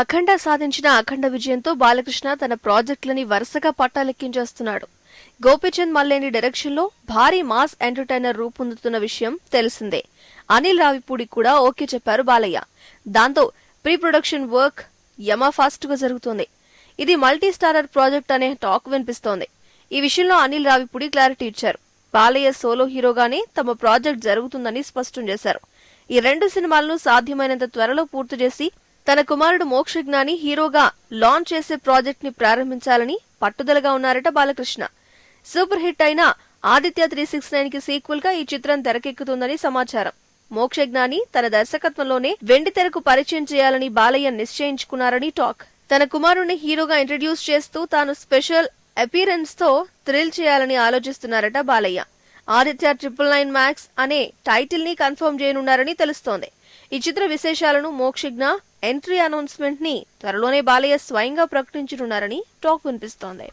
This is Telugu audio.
అఖండ సాధించిన అఖండ విజయంతో బాలకృష్ణ తన ప్రాజెక్టులని వరుసగా పట్టాలెక్కించేస్తున్నాడు. గోపీచంద్ మల్లేని డైరెక్షన్లో భారీ మాస్ ఎంటర్టైనర్ రూపొందుతున్న విషయం తెలిసిందే. అనిల్ రావిపూడి కూడా ఓకే చెప్పారు బాలయ్య. దాంతో ప్రీ ప్రొడక్షన్ వర్క్ యమా ఫాస్ట్గా జరుగుతోంది. ఇది మల్టీ స్టారర్ ప్రాజెక్ట్ అనే టాక్ వినిపిస్తోంది. ఈ విషయంలో అనిల్ రావిపూడి క్లారిటీ ఇచ్చారు. బాలయ్య సోలో హీరోగానే తమ ప్రాజెక్ట్ జరుగుతుందని స్పష్టం చేశారు. ఈ రెండు సినిమాలను సాధ్యమైనంత త్వరలో పూర్తి చేసి తన కుమారుడు మోక్షజ్ఞాని హీరోగా లాంచ్ చేసే ప్రాజెక్ట్ని ప్రారంభించాలని పట్టుదలగా ఉన్నారట బాలకృష్ణ. సూపర్ హిట్ అయిన ఆదిత్య త్రీ సిక్స్ నైన్కి సీక్వెల్గా ఈ చిత్రం తెరకెక్కుతుందని సమాచారం. మోక్షజ్ఞాని తన దర్శకత్వంలోనే వెండి తెరకు పరిచయం చేయాలని బాలయ్య నిశ్చయించుకున్నారని టాక్. తన కుమారుణ్ణి హీరోగా ఇంట్రడ్యూస్ చేస్తూ తాను స్పెషల్ అపీరెన్స్తో థ్రిల్ చేయాలని ఆలోచిస్తున్నారట Balayya. Aditya triple nine max అనే టైటిల్ని కన్ఫర్మ్ చేయనున్నారని తెలుస్తోంది. ఈ చిత్ర విశేషాలను మోక్షిజ్ఞ ఎంట్రీ అనౌన్స్మెంట్ని త్వరలోనే బాలయ్య స్వయంగా ప్రకటించనున్నారని టాక్ వినిపిస్తోంది.